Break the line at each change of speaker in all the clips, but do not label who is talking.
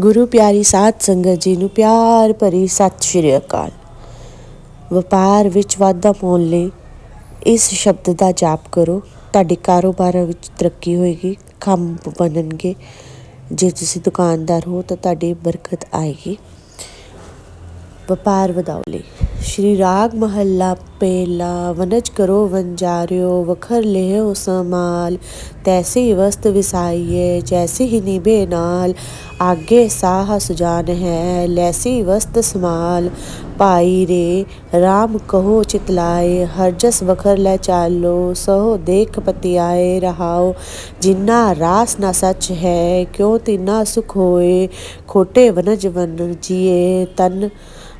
ਗੁਰੂ ਪਿਆਰੀ ਸਾਧ ਸੰਗਤ ਜੀ ਨੂੰ ਪਿਆਰ ਭਰੀ ਸਤਿ ਸ਼੍ਰੀ ਅਕਾਲ। ਵਪਾਰ ਵਿੱਚ ਵਾਧਾ ਪਾਉਣ ਲਈ ਇਸ ਸ਼ਬਦ ਦਾ ਜਾਪ ਕਰੋ। ਤੁਹਾਡੇ ਕਾਰੋਬਾਰ ਵਿੱਚ ਤਰੱਕੀ ਹੋਏਗੀ ਖੰਭ ਬਣਨਗੇ। ਜੇ ਤੁਸੀਂ ਦੁਕਾਨਦਾਰ ਹੋ ਤਾਂ ਤੁਹਾਡੀ ਬਰਕਤ ਆਏਗੀ। ਵਪਾਰ ਵਧਾਓ ਲਈ। श्री राग महल्ला पेला, वनज करो वनजारियो वखर ले समाल तैसे वस्त विसाइये जैसे ही निभे नाल। आगे साह सुजान है, लैसी वस्त समाल पाई रे, राम कहो चितलाए हरजस वखर ले चालो। सहो देख पतियाए, रहाओ, जिन्ना रास ना सच है, क्यों तिन्ना सुख होए। खोटे वनज वन जिए, तन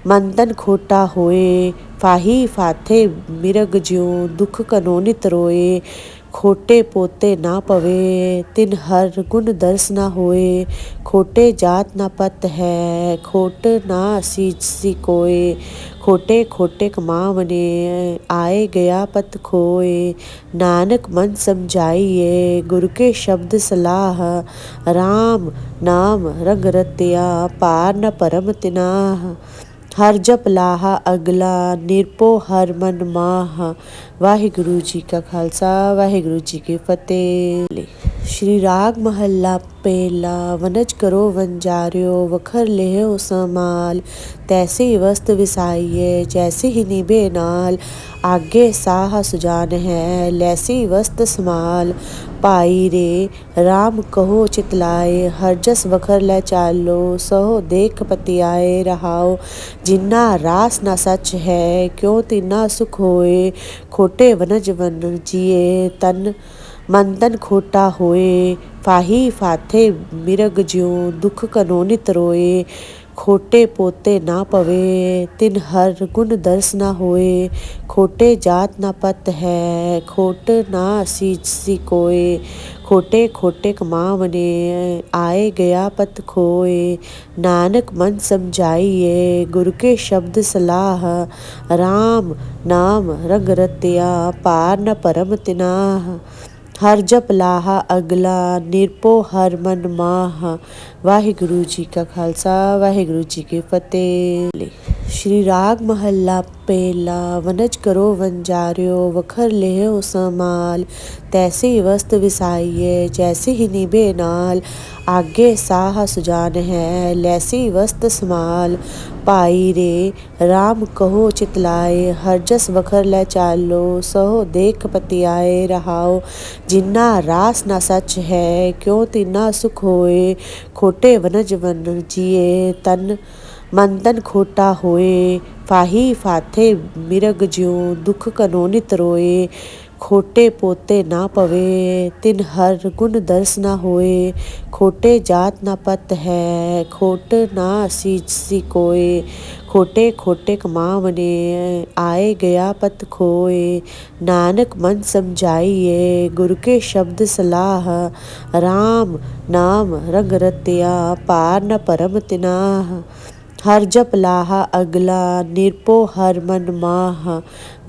मंदन खोटा होए, फाही फाथे मिरग ज्यों दुख कनोनित रोए, खोटे पोते ना पवे, तिन हर गुण दर्स ना होए, खोटे जात ना पत है, खोट ना सी सी कोए, खोटे खोटे कमावने, आए गया पत खोए, नानक मन समझाइए, गुरु के शब्द सलाह, राम नाम रंग रतिया, पार न परम तिनाह। ਹਰ ਜਪ ਲਾਹਾ ਅਗਲਾ ਨਿਰਪੋ ਹਰ ਮਨ ਮਾਹ ਵਾਹਿਗੁਰੂ ਜੀ ਕਾ ਖਾਲਸਾ ਵਾਹਿਗੁਰੂ ਜੀ ਕੀ ਫਤਿਹ ਸ਼੍ਰੀ ਰਾਗ ਮਹੱਲਾ ਪਹਿਲਾ ਵਨਜ ਕਰੋ ਵੰਜਾਰਿਓ ਵਖਰ ਲਿਓ ਸਮਾਲ ਤੈਸੀ ਵਸਤ ਵਿਸਾਈਏ ਜੈਸੀ ਹੀ ਨਿਭੇ ਨਾਲ ਆਗੇ ਸਾਹ ਸੁਜਾਨ ਹੈ ਲੈਸੀ ਵਸਤ ਸਮਾਲ पाई रे। राम कहो चितलाए हरजस बखर लै चालो, सहो देख पतियाए रहाओ। जिन्ना रास ना सच है, क्यों तिन्ना सुख होए? खोटे वनज वन जिए, तन मन तन खोटा होए। फाही फाथे मिरग ज्यों, दुख कनोनित रोए। खोटे पोते ना पवे, तिन हर गुण दर्श ना होए। खोटे जात ना पत है, खोट ना सी सी कोए। खोटे खोटे कमावने, आए गया पत खोए। नानक मन समझाइए, गुरु के शब्द सलाह। राम नाम रंग रतिया, पार न परम तिनाह। ਹਰ ਜਪ ਲਾਹਾ, ਅਗਲਾ ਨਿਰਪੋ ਹਰ ਮਨ ਮਾਹ। ਵਾਹਿਗੁਰੂ ਜੀ ਕਾ ਖਾਲਸਾ, ਵਾਹਿਗੁਰੂ ਜੀ ਕੀ ਫਤਿਹ। श्री राग महल्ला पेला वनज करो वनजारियो वखर लेहो समाल। तैसे वस्त विसाइये जैसे ही निबे नाल। आगे साह सुजान है, लैसी वस्त समाल। पाई रे, राम कहो चितलाए, हर जस वखर ले चालो। सहो देख पतियाए रहाओ, जिन्ना रास ना सच है, क्यों तिन्ना सुख होए। खोटे वनज वन जिए, तन मंदन खोटा होए, फाही फाथे मिरग ज्यों, दुख कनोनित रोए। खोटे पोते ना पवे, तिन हर गुण दर्श ना होए। खोटे जात ना पत है, खोट ना सी सी कोए। खोटे खोटे कमावने, आए गया पत खोए। नानक मन समझाइए, गुरु के शब्द सलाह। राम नाम रंग रतिया, पार न परम तिनाह। ਹਰ ਜਪ ਲਾਹਾ ਅਗਲਾ ਨਿਰਪੋ ਹਰ ਮਨ ਮਾਹ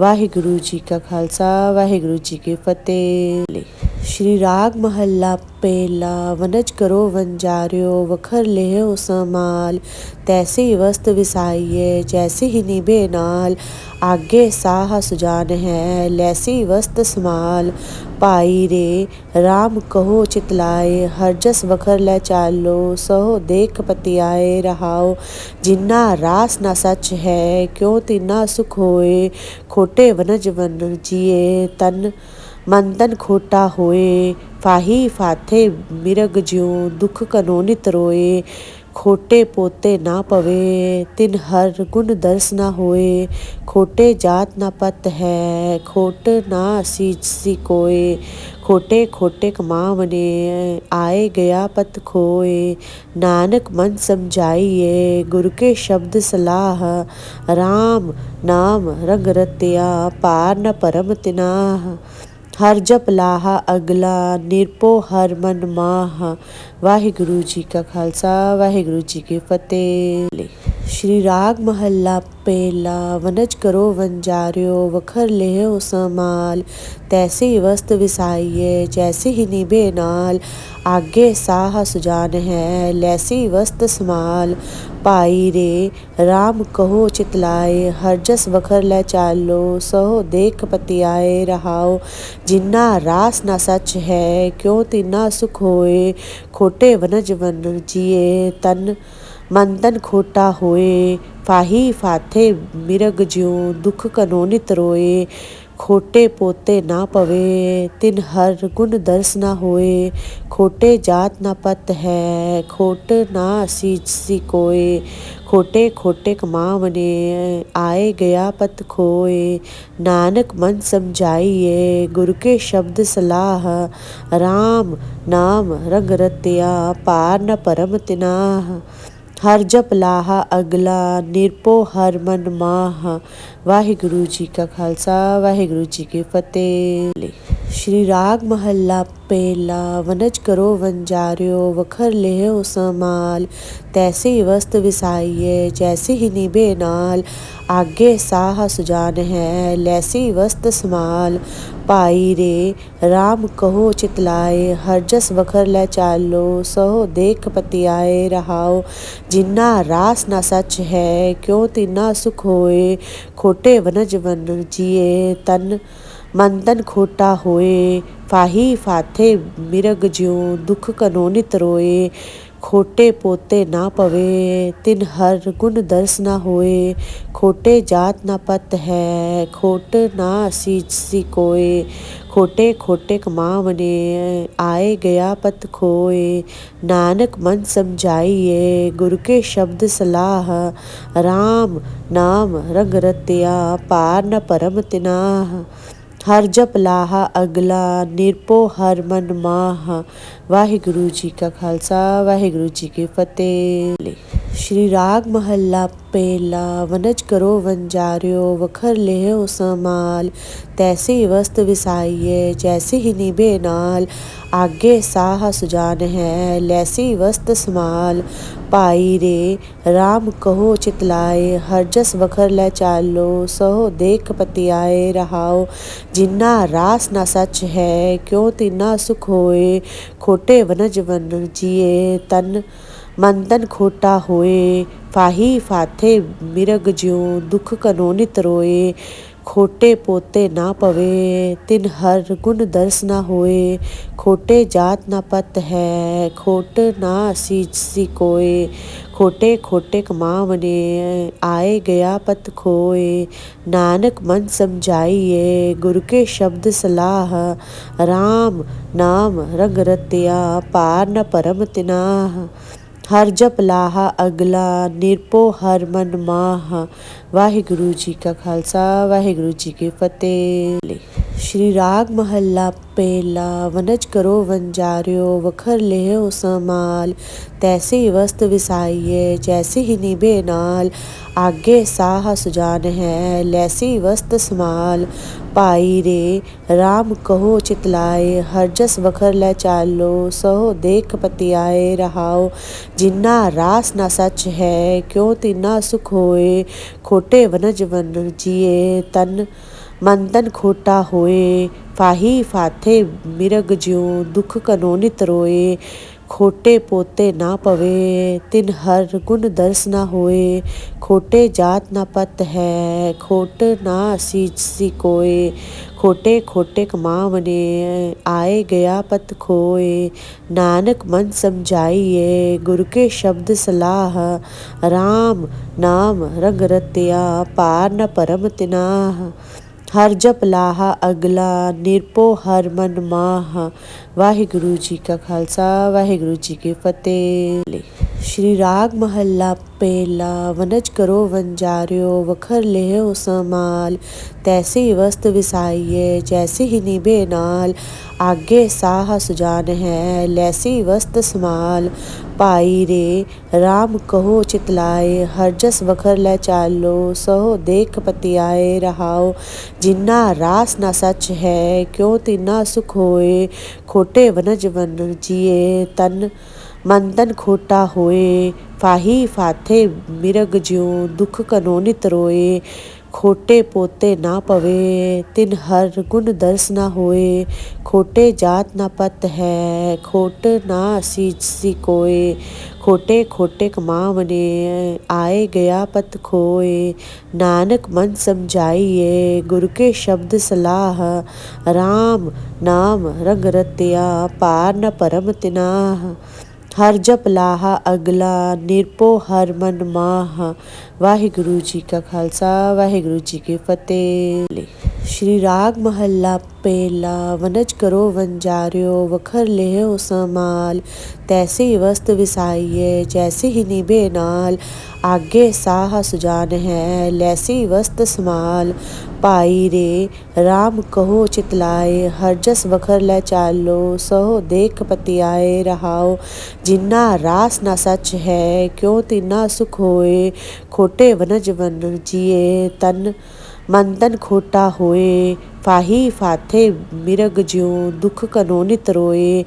ਵਾਹਿਗੁਰੂ ਜੀ ਕਾ ਖਾਲਸਾ ਵਾਹਿਗੁਰੂ ਜੀ ਕੀ ਫਤਿਹ ਸ਼੍ਰੀ ਰਾਗ ਮਹੱਲਾ ਪਹਿਲਾ ਵਨਜ ਕਰੋ ਵੰਜਾਰਿਓ ਵਖਰ ਲਿਓ ਸਮਾਲ ਤੈਸੀ ਵਸਤ ਵਿਸਾਈਏ ਜੈਸੀ ਹੀ ਨਿਭੇ ਨਾਲ ਆਗੇ ਸਾਹ ਸੁਜਾਨ ਹੈ ਲੈਸੀ ਵਸਤ ਸਮਾਲ पाई रे। राम कहो चितलाए हरजस वखर ले चालो, सहो देख पतियाए रहाओ। जिन्ना रास ना सच है, क्यों तिन्ना सुख होए? खोटे वनज वन जिए, तन मंदन खोटा होए, फाही फाथे मिरग ज्यों, दुख कनोनित रोए। खोटे पोते ना पवे, तिन हर गुण दर्श ना होए। खोटे जात ना पत है, खोट ना सी कोए। खोटे खोटे कमावने, आए गया पत खोए। नानक मन समझाइए, गुरु के शब्द सलाह। राम नाम रंग रतिया, पार न परम तिनाह। ਹਰ ਜਪ ਲਾਹਾ ਅਗਲਾ ਨਿਰਪੋ ਹਰ ਮਨ ਮਾਹ। ਵਾਹਿਗੁਰੂ ਜੀ ਕਾ ਖਾਲਸਾ, ਵਾਹਿਗੁਰੂ ਜੀ ਕੀ ਫਤਿਹ। श्री राग महल्ला पेला वनज करो वंजार्यो, वखर ले समाल। तैसे वस्त विसाइये जैसे ही निबे नाल। आगे साह सुजान है, लैसी वस्त समाल। पाई रे, राम कहो चितलाए हरजस वखर ले चालो। सहो देख पतियाए, रहाओ, जिन्ना रास ना सच है, क्यों तिन्ना सुख होए। खोटे वनज वन जिए, तन मंदन खोटा होए, फाही फाथे मिरग ज्यो, दुख कनोनित रोए, खोटे पोते ना पवे, तिन हर गुण दर्श ना होए, खोटे जात ना पत है, खोट ना सी सी कोए, खोटे खोटे कमावने, आए गया पत खोए, नानक मन समझाइए, गुरु के शब्द सलाह, राम नाम रंग रतिया, पार न परम तिनाह। ਹਰ ਜਪ ਲਾਹਾ ਅਗਲਾ ਨਿਰਪੋ ਹਰ ਮਨ ਮਾਹ। ਵਾਹਿਗੁਰੂ ਜੀ ਕਾ ਖਾਲਸਾ, ਵਾਹਿਗੁਰੂ ਜੀ ਕੀ ਫਤਿਹ। श्री राग महल्ला पेला वनज करो वनजारियो वखर लेहो समाल। तैसे वस्त विसाइये जैसे ही निबे नाल। आगे साह सुजान है, लैसी वस्त समाल। पाई रे, राम कहो चितलाए, हर जस वखर ले चालो। सहो देख पतियाए रहाओ, जिन्ना रास ना सच है, क्यों तिन्ना सुख होए। खोटे वनज वन जिए, तन मंदन खोटा होए, फाही फाथे मिरग ज्यो, दुख कनोनित रोए। खोटे पोते ना पवे, तिन हर गुण दर्श ना होए। खोटे जात ना पत है, खोट ना सी सी कोए। खोटे खोटे कमावने, आए गया पत खोए। नानक मन समझाइए, गुरु के शब्द सलाह। राम नाम रंग रतिया, पार न परम तिनाह। ਹਰ ਜਪ ਲਾਹਾ ਅਗਲਾ ਨਿਰਪੋ ਹਰ ਮਨ ਮਾਹ। ਵਾਹਿਗੁਰੂ ਜੀ ਕਾ ਖਾਲਸਾ, ਵਾਹਿਗੁਰੂ ਜੀ ਕੀ ਫਤਿਹ। श्री राग महल्ला पेला, वनज करो वनजारियो वखर लेहो समाल। तैसे वस्त विसाइये जैसे ही निभे नाल। आगे साह सुजान है, लैसी वस्त समाल। पाई रे, राम कहो चितलाए हरजस वखर ले चालो। सहो देख पतियाए रहाओ, जिन्ना रास ना सच है, क्यों तिन्ना सुख होए। खोटे वनज वन जिए, तन मंदन खोटा होए, फाही फाथे मिरग ज्यों, दुख कनोनित रोए, खोटे पोते ना पवे, तिन हर गुण दर्श ना होए, खोटे जात ना पत है, खोट ना सी सी कोए, खोटे खोटे कमावने, आए गया पत खोए, नानक मन समझाइए, गुरु के शब्द सलाह, राम नाम रंग रतिया, पार न परम तिनाह। ਹਰ ਜਪ ਲਾਹਾ ਅਗਲਾ ਨਿਰਪੋ ਹਰ ਮਨ ਮਾਹ। ਵਾਹਿਗੁਰੂ ਜੀ ਕਾ ਖਾਲਸਾ, ਵਾਹਿਗੁਰੂ ਜੀ ਕੀ ਫਤਿਹ। श्री राग महल्ला पेला वनज करो वनजारियो वखर ले समाल। तैसे वस्त विसाइये जैसे ही निबे नाल। आगे साह सुजान है, लैसी वस्त समाल। पाई रे, राम कहो चितलाए हरजस वखर ले चालो। सहो देख पतियाए, रहाओ, जिन्ना रास ना सच है, क्यों तिन्ना सुख होए। खोटे वनज वन जिए, तन मंदन खोटा होए, फाही फाथे मिरग ज्यो, दुख कनोनित रोए। खोटे पोते ना पवे, तिन हर गुण दर्श ना होए। खोटे जात ना पत है, खोट ना सी सी कोए। खोटे खोटे कमावने, आए गया पत खोए। नानक मन समझाइए, गुरु के शब्द सलाह। राम नाम रंग रतिया, पार न परम तिनाह। ਹਰ ਜਪ ਲਾਹਾ ਅਗਲਾ ਨਿਰਪੋ ਹਰ ਮਨ ਮਾਹ। ਵਾਹਿਗੁਰੂ ਜੀ ਕਾ ਖਾਲਸਾ, ਵਾਹਿਗੁਰੂ ਜੀ ਕੀ ਫਤਿਹ। श्री राग महल्ला पेला वनज करो वनजारियो वखर ले समाल। तैसी वस्त विसाइये जैसी ही निबे नाल। आगे साह सुजान है, लैसी वस्त समाल। पाई रे, राम कहो चितलाए हरजस वखर ले चालो। सहो देख पतियाए रहाओ, जिन्ना रास ना सच है, क्यों तिन्ना सुख होए। खोटे वनज वन जिए, तन मंदन खोटा होए, फाही फाथे मिरग ज्यों दुख कनोनित रोए, खोटे पोते ना पवे, तिन हर गुण दर्श ना होए, खोटे जात ना पत है, खोट ना सी सी कोए, खोटे खोटे कमावने, आए गया पत खोए, नानक मन समझाइए, गुरु के शब्द सलाह, राम नाम रंग रतिया, पार न परम तिनाह। हर जप लाहा अगला निरपो हर मन माह। ਵਾਹਿਗੁਰੂ ਜੀ ਕਾ ਖਾਲਸਾ ਵਾਹਿਗੁਰੂ ਜੀ ਕੀ ਫਤਿਹ ਸ਼੍ਰੀ ਰਾਗ ਮਹੱਲਾ ਪਹਿਲਾ ਵਨਜ ਕਰੋ ਵੰਜਾਰਿਓ ਵਖਰ ਲਿਓ ਸਮਾਲ ਤੈਸੀ ਵਸਤ ਵਿਸਾਈਏ ਜੈਸੀ ਹੀ ਨਿਭੇ ਨਾਲ ਆਗੇ ਸਾਹ ਸੁਜਾਨ ਹੈ ਲੈਸੀ ਵਸਤ ਸਮਾਲ ਭਾਈ ਰੇ RAM ਕਹੋ ਚਿਤਲਾਏ ਹਰ ਜਸ ਵਖਰ ਲੈ ਚਾਲੋ ਸੋ ਦੇਖ ਪਤੀ ਆਏ ਰਹਾਓ ਜਿੰਨਾ ਰਾਸ ਨਾ ਸੱਚ ਹੈ ਕਿਉ ਤਿਨਾ ਸੁਖ खोटे वनज वन जिए तन मन तन खोटा होए फाही फाथे मिरग ज्यो दुख कनोनित रोए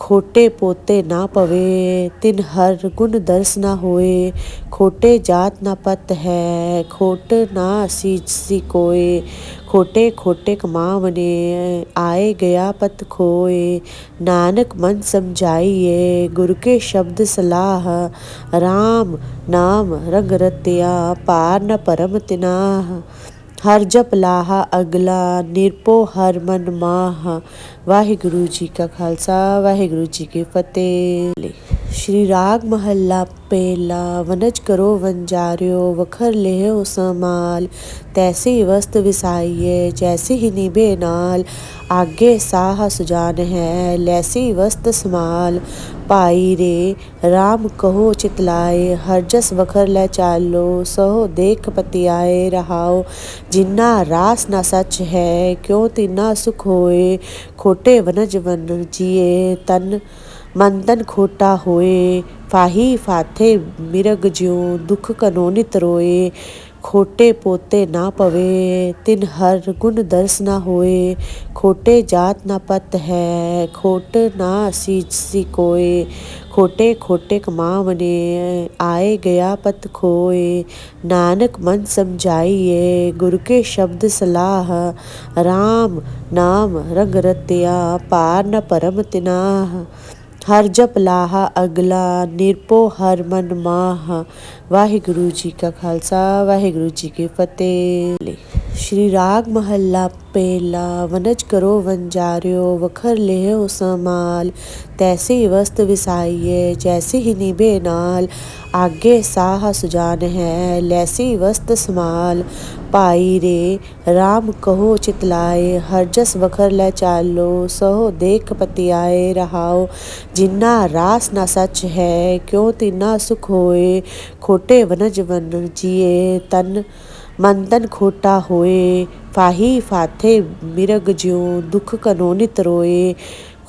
खोटे पोते ना पवे तिन हर गुण दर्श ना होए खोटे जात ना पत है खोट ना सी सी कोए खोटे खोटे कमावने, आए गया पत खोए, नानक मन समझाइए, गुरु के शब्द सलाह, राम नाम रंग रतिया, पार न परम तिनाह। हर जप लाहा अगला, निरपो हर मन माह। वाहिगुरु जी का खालसा, वाहिगुरु जी की फतेह। श्री राग महल्ला पेला, वनज करो वनजारियो वखर लेहो समाल। तैसी वस्त विसाइये जैसी ही निबे नाल। आगे साह सुजान है, लैसी वस्त समाल। पाई रे, राम कहो चितलाए, हर जस वखर ले चालो। सहो देख पतियाए रहाओ, जिन्ना रास ना सच है, क्यों तिन्ना सुख होए। खोटे वनज वन जिए, तन मंदन खोटा होए, फाही फाथे मिरग ज्यो, दुख कनोनित रोए। खोटे पोते ना पवे, तिन हर गुण दर्श ना होए। खोटे जात ना पत है, खोट ना सी सी कोए। खोटे खोटे कमावने, आए गया पत खोए। नानक मन समझाइए, गुरु के शब्द सलाह। राम नाम रंग रतिया, पार न परम तिनाह। ਪਾਰ ਨ ਪਰਮ ਤਿਨਾਹ ਹਰ ਜਪ ਲਾਹਾ ਅਗਲਾ ਨਿਰਪੋ ਹਰ ਮਨ ਮਾਹ ਵਾਹਿਗੁਰੂ ਜੀ ਕਾ ਖਾਲਸਾ ਵਾਹਿਗੁਰੂ ਜੀ ਕੀ ਫਤਿਹ ਸ਼੍ਰੀ ਰਾਗ ਮਹੱਲਾ ਪਹਿਲਾ ਵਨਜ ਕਰੋ ਵੰਜਾਰਿਓ ਵਖਰ ਲਿਓ ਸਮਾਲ ਤੈਸੀ ਵਸਤ ਵਿਸਾਈਏ ਜੈਸੀ ਹੀ ਨਿਭੇ ਨਾਲ ਆਗੇ ਸਾਹ ਸੁਜਾਨ ਹੈ ਲੈਸੀ ਵਸਤ ਸਮਾਲ पाई रे। राम कहो चितलाए हरजस वखर लै चालो, सहो देख पतियाए रहाओ। जिन्ना रास ना सच है, क्यों तिन्ना सुख होए? खोटे वनज वन जिए, तन मन तन खोटा होए। फाही फाथे मिरग ज्यों दुख कनोनित रोए।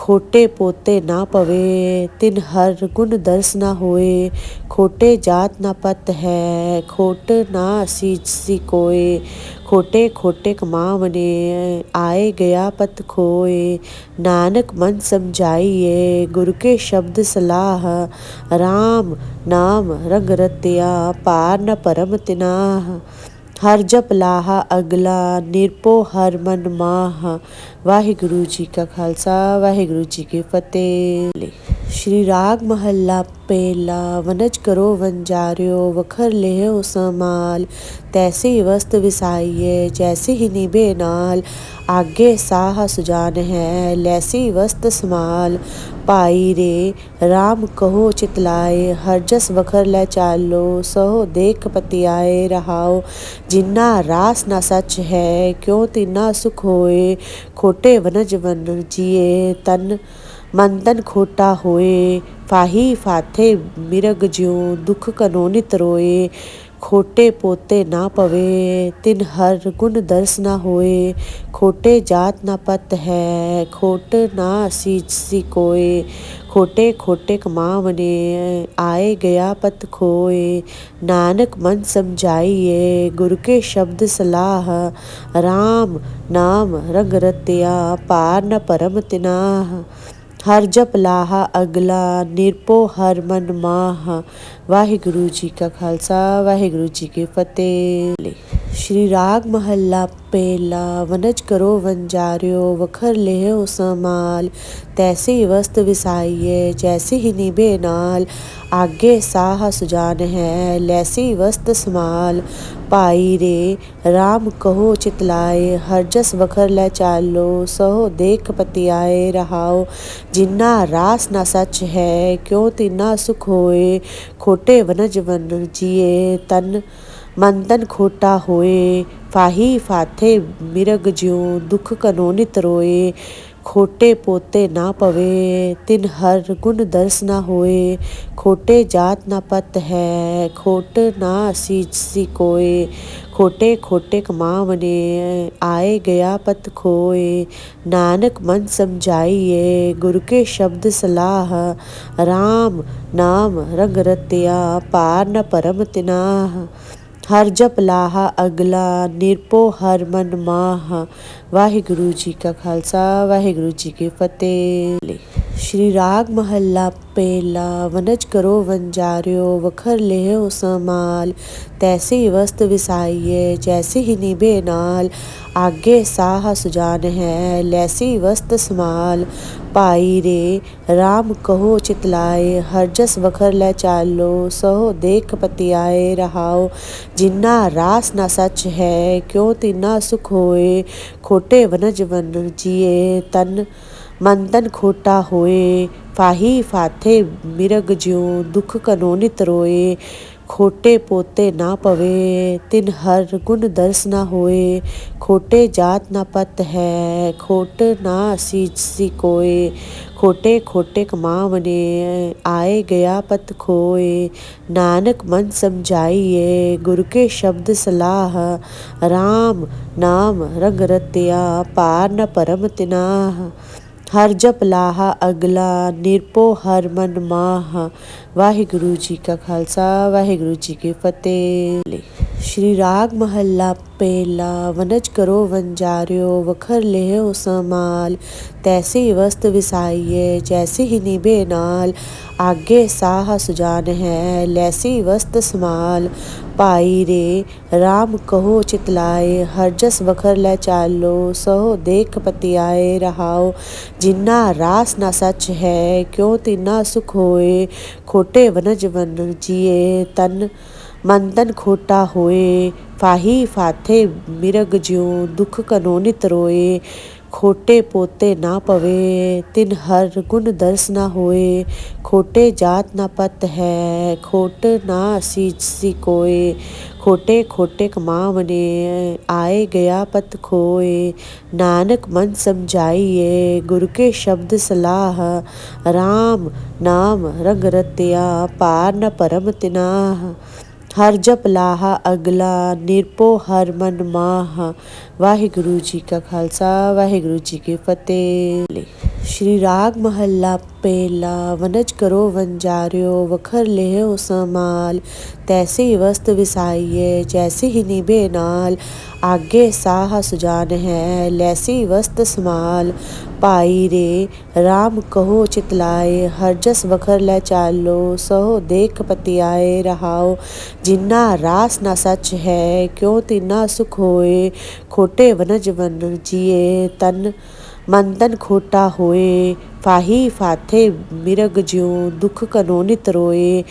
खोटे पोते ना पवे, तिन हर गुण दर्स ना होए। खोटे जात ना पत है, खोट ना सी सी कोए। खोटे खोटे कमावने, आए गया पत खोए। नानक मन समझाइए, गुरु के शब्द सलाह। राम नाम रंग रतिया, पार न परम तिनाह। ਹਰ ਜਪ ਲਾਹਾ ਅਗਲਾ ਨਿਰਪੋ ਹਰ ਮਨ ਮਾਹ ਵਾਹਿਗੁਰੂ ਜੀ ਕਾ ਖਾਲਸਾ ਵਾਹਿਗੁਰੂ ਜੀ ਕੀ ਫਤਿਹ ਸ਼੍ਰੀ ਰਾਗ ਮਹੱਲਾ ਪਹਿਲਾ ਵਨਜ ਕਰੋ ਵੰਜਾਰਿਓ ਵਖਰ ਲਿਓ ਸਮਾਲ ਤੈਸੀ ਵਸਤ ਵਿਸਾਈਏ ਜੈਸੀ ਹੀ ਨਿਭੇ ਨਾਲ ਆਗੇ ਸਾਹ ਸੁਜਾਨ ਹੈ ਲੈਸੀ ਵਸਤ ਸਮਾਲ पाई रे। राम कहो चितलाए हरजस बखर ले चालो, सहो देख पतियाए रहाओ। जिन्ना रास ना सच है, क्यों तिन्ना सुख होए? खोटे वनज वन जिए, तन मन तन खोटा होए। फाही फाथे मिरग ज्यों, दुख कनोनित रोए। खोटे पोते ना पवे, तिन हर गुण दर्श ना होए। खोटे जात ना पत है, खोट ना सी सी कोए। खोटे खोटे कमावने, आए गया पत खोए। नानक मन समझाइए, गुरु के शब्द सलाह। राम नाम रंग रतिया, पार न परम तिनाह। ਹਰ ਜਪ ਲਾਹਾ ਅਗਲਾ ਨਿਰਪੋ ਹਰ ਮਨ ਮਾਹ। ਵਾਹਿਗੁਰੂ ਜੀ ਕਾ ਖਾਲਸਾ, ਵਾਹਿਗੁਰੂ ਜੀ ਕੀ ਫਤਿਹ। श्री राग महल्ला पेला, वनज करो वनजारियो वखर लेहो समाल। तैसे वस्त विसाइये जैसे ही निबे नाल। आगे साह सुजान है, लैसी वस्त समाल। पाई रे, राम कहो चितलाए, हर जस वखर ले चालो। सहो देख पतियाए रहाओ, जिन्ना रास ना सच है, क्यों तिन्ना सुख होए। खोटे वनज वन जिए, तन मंदन खोटा होए, फाही फाथे मिरग ज्यो, दुख कनोनित रोए। खोटे पोते ना पवे, तिन हर गुण दर्श ना होए। खोटे जात ना पत है, खोट ना सी सी कोए। खोटे खोटे कमावने, आए गया पत खोए। नानक मन समझाइए, गुरु के शब्द सलाह। राम नाम रंग रतिया, पार न परम तिनाह। ਹਰ ਜਪ ਲਾਹਾ ਅਗਲਾ ਨਿਰਪੋ ਹਰ ਮਨ ਮਾਹ ਵਾਹਿਗੁਰੂ ਜੀ ਕਾ ਖਾਲਸਾ ਵਾਹਿਗੁਰੂ ਜੀ ਕੀ ਫਤਿਹ ਸ਼੍ਰੀ ਰਾਗ ਮਹੱਲਾ ਪਹਿਲਾ ਵਨਜ ਕਰੋ ਵੰਜਾਰਿਓ ਵਖਰ ਲਿਓ ਸਮਾਲ ਤੈਸੀ ਵਸਤ ਵਿਸਾਈਏ ਜੈਸੀ ਹੀ ਨਿਭੇ ਨਾਲ ਆਗੇ ਸਾਹ ਸੁਜਾਨ ਹੈ ਲੈਸੀ ਵਸਤ ਸਮਾਲ पाई रे। राम कहो चितलाए हरजस वखर ले चालो, सहो देख पतियाए रहाओ। जिन्ना रास ना सच है, क्यों तिन्ना सुख होए? खोटे वनज वन जिए, तन मन तन खोटा होए। फाही फाथे मिरग ज्यों दुख कनोनित रोए। खोटे पोते ना पवे, तिन हर गुण दर्श ना होए। खोटे जात ना पत है, खोट ना सी सी कोए। खोटे खोटे कमावने, आए गया पत खोए। नानक मन समझाइए, गुरु के शब्द सलाह। राम नाम रंग रतिया, पार न परम तिनाह। ਹਰ ਜਪ ਲਾਹਾ ਅਗਲਾ ਨਿਰਪੋ ਹਰ ਮਨ ਮਾਹ। ਵਾਹਿਗੁਰੂ ਜੀ ਕਾ ਖਾਲਸਾ, ਵਾਹਿਗੁਰੂ ਜੀ ਕੀ ਫਤਿਹ। श्री राग महल्ला पेला वनज करो वंजार्यो, वखर ले समाल, तैसे वस्त विसाइये जैसे ही निबे नाल, आगे साह सुजान है, लैसी वस्त समाल। पाई रे, राम कहो चितलाए हरजस वखर ले चालो, सहो देख पतियाए रहाओ। जिन्ना रास ना सच है, क्यों तिन्ना सुख होए, खोटे वनज वन जिए, तन मंदन खोटा होए, फाही फाथे मिरग ज्यों, दुख कनोनित रोए। खोटे पोते ना पवे, तिन हर गुण दर्श ना होए। खोटे जात ना पत है, खोट ना सी सी कोए। खोटे खोटे कमावने, आए गया पत खोए। नानक मन समझाइए, गुरु के शब्द सलाह। राम नाम रंग रतिया, पार न परम तिनाह। ਹਰ ਜਪ ਲਾਹਾ ਅਗਲਾ ਨਿਰਪੋ ਹਰ ਮਨ ਮਾਹ। ਵਾਹਿਗੁਰੂ ਜੀ ਕਾ ਖਾਲਸਾ, ਵਾਹਿਗੁਰੂ ਜੀ ਕੀ ਫਤਿਹ। श्री राग महल्ला पेला वनज करो वनजारियो वखर लेहो समाल। तैसे वस्त विसाइये जैसे ही निभे नाल। आगे साह सुजान है, लैसी वस्त समाल। पाई रे, राम कहो चितलाए, हर जस वखर ले चालो। सहो देख पतियाए रहाओ, जिन्ना रास ना सच है, क्यों तिन्ना सुख होए। खोटे वनज वन जिए, तन मंदन खोटा होए, फाही फाथे मिरग ज्यों, दुख कनोनित रोए।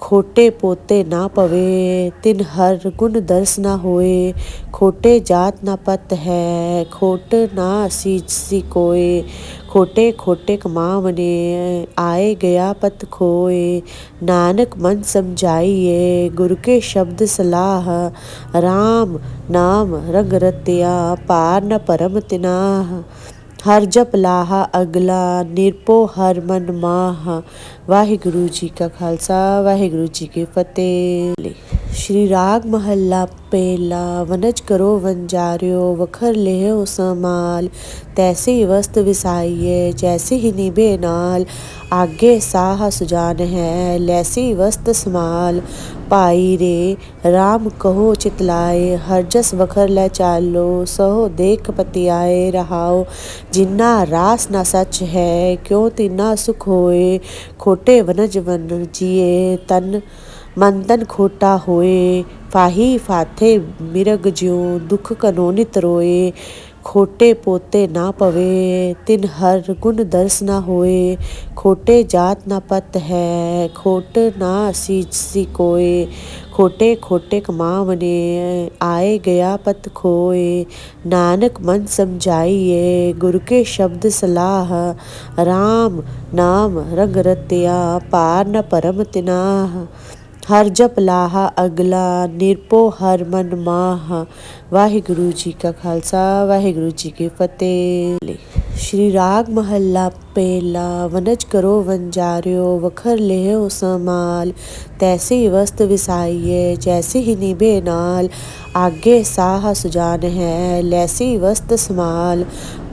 खोटे पोते ना पवे, तिन हर गुण दर्श ना होए। खोटे जात ना पत है, खोट ना सी सी कोए। खोटे खोटे कमावने, आए गया पत खोए। नानक मन समझाइए, गुरु के शब्द सलाह। राम नाम रंग रतिया, पार न परम तिनाह। ਪਰਮ ਤਿਨਾਹ ਹਰ ਜਪ ਲਾਹਾ ਅਗਲਾ ਨਿਰਪੋ ਹਰ ਮਨ ਮਾਹ ਵਾਹਿਗੁਰੂ ਜੀ ਕਾ ਖਾਲਸਾ ਵਾਹਿਗੁਰੂ ਜੀ ਕੀ ਫਤਿਹ ਸ਼੍ਰੀ ਰਾਗ ਮਹੱਲਾ पेला वनज करो वनजारियो वखर ले समाल तैसी वस्त विसाइये जैसी ही निबे नाल आगे साह सुजान है लैसी वस्त समाल पाई रे राम कहो चितलाए हरजस वखर ले चालो सहो देख पतियाए रहाओ जिन्ना रास ना सच है क्यों तिन्ना सुख होए खोटे वनज वन जिए तन मंदन खोटा होए, फाही फाथे मिरग ज्यों, दुख कनोनित रोए। खोटे पोते ना पवे, तिन हर गुण दर्श ना होए। खोटे जात ना पत है, खोट ना सी कोए। खोटे खोटे कमावने, आए गया पत खोए। नानक मन समझाइए, गुरु के शब्द सलाह। राम नाम रंग रतिया, पार न परम तिनाह। ਹਰ ਜਪ ਲਾਹਾ ਅਗਲਾ ਨਿਰਪੋ ਹਰ ਮਨ ਮਾਹ। ਵਾਹਿਗੁਰੂ ਜੀ ਕਾ ਖਾਲਸਾ, ਵਾਹਿਗੁਰੂ ਜੀ ਕੀ ਫਤਿਹ। श्री राग महल्ला पेला वनज करो वनजारियो वखर ले समाल, तैसे वस्त विसाइये जैसे ही निबे नाल। आगे साह सुजान है, लैसी वस्त समाल।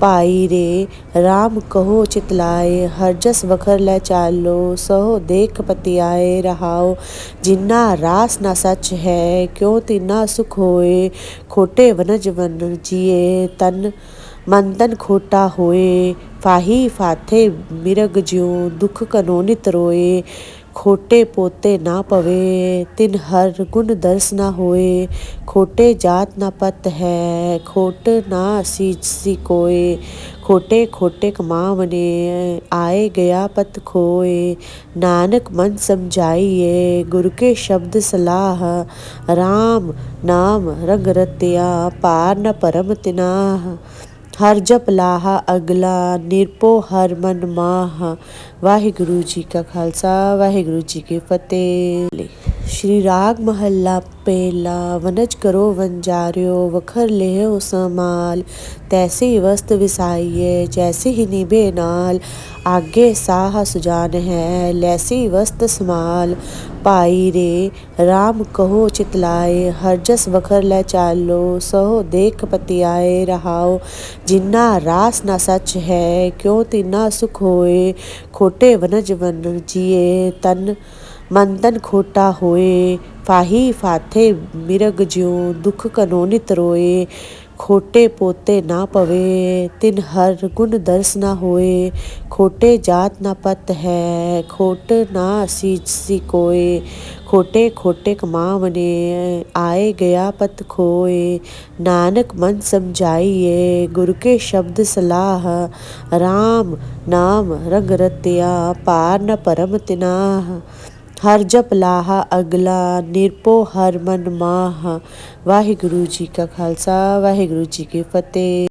पाई रे, राम कहो चितलाए हरजस वखर ले चालो, सहो देख पतियाए रहाओ। जिन्ना रास ना सच है, क्यों तिन्ना सुख होए? खोटे वनज वन जिए तन मंदन खोटा होए, फाही फाथे मिरग ज्यों, दुख कनोनित रोए, खोटे पोते ना पवे, तिन हर गुण दर्श ना होए, खोटे जात ना पत है, खोट ना सी सी कोए, खोटे खोटे कमावने, आए गया पत खोए, नानक मन समझाइए, गुरु के शब्द सलाह, राम नाम रंग रतिया, पार न परम तिनाह। ਹਰ ਜਪ ਲਾਹਾ ਅਗਲਾ ਨਿਰਪੋ ਹਰ ਮਨ ਮਾਹ। ਵਾਹਿਗੁਰੂ ਜੀ ਕਾ ਖਾਲਸਾ, ਵਾਹਿਗੁਰੂ ਜੀ ਕੀ ਫਤਿਹ। श्री राग महल्ला पेला वनज करो वनजारियो वखर लेह समाल। तैसे वस्त विसाइये जैसे ही निबे नाल। आगे साह सुजान है, लैसी वस्त समाल। पाई रे, राम कहो चितलाए हरजस वखर ले चालो। सहो देख पतियाए, रहाओ, जिन्ना रास ना सच है, क्यों तिन्ना सुख होए। खोटे वनज वन जिए, तन मंदन खोटा होए, फाही फाथे मिरग ज्यों, दुख कनोनित रोए। खोटे पोते ना पवे, तिन हर गुण दर्श ना होए। खोटे जात ना पत है, खोट ना सी सी कोए। खोटे खोटे कमावने, आए गया पत खोए। नानक मन समझाइए, गुरु के शब्द सलाह। राम नाम रंग रतिया, पार न परम तिनाह। ਹਰ ਜਪ ਲਾਹਾ ਅਗਲਾ ਨਿਰਪੋ ਹਰ ਮਨ ਮਾਹ। ਵਾਹਿਗੁਰੂ ਜੀ ਕਾ ਖਾਲਸਾ, ਵਾਹਿਗੁਰੂ ਜੀ ਕੀ ਫਤਿਹ।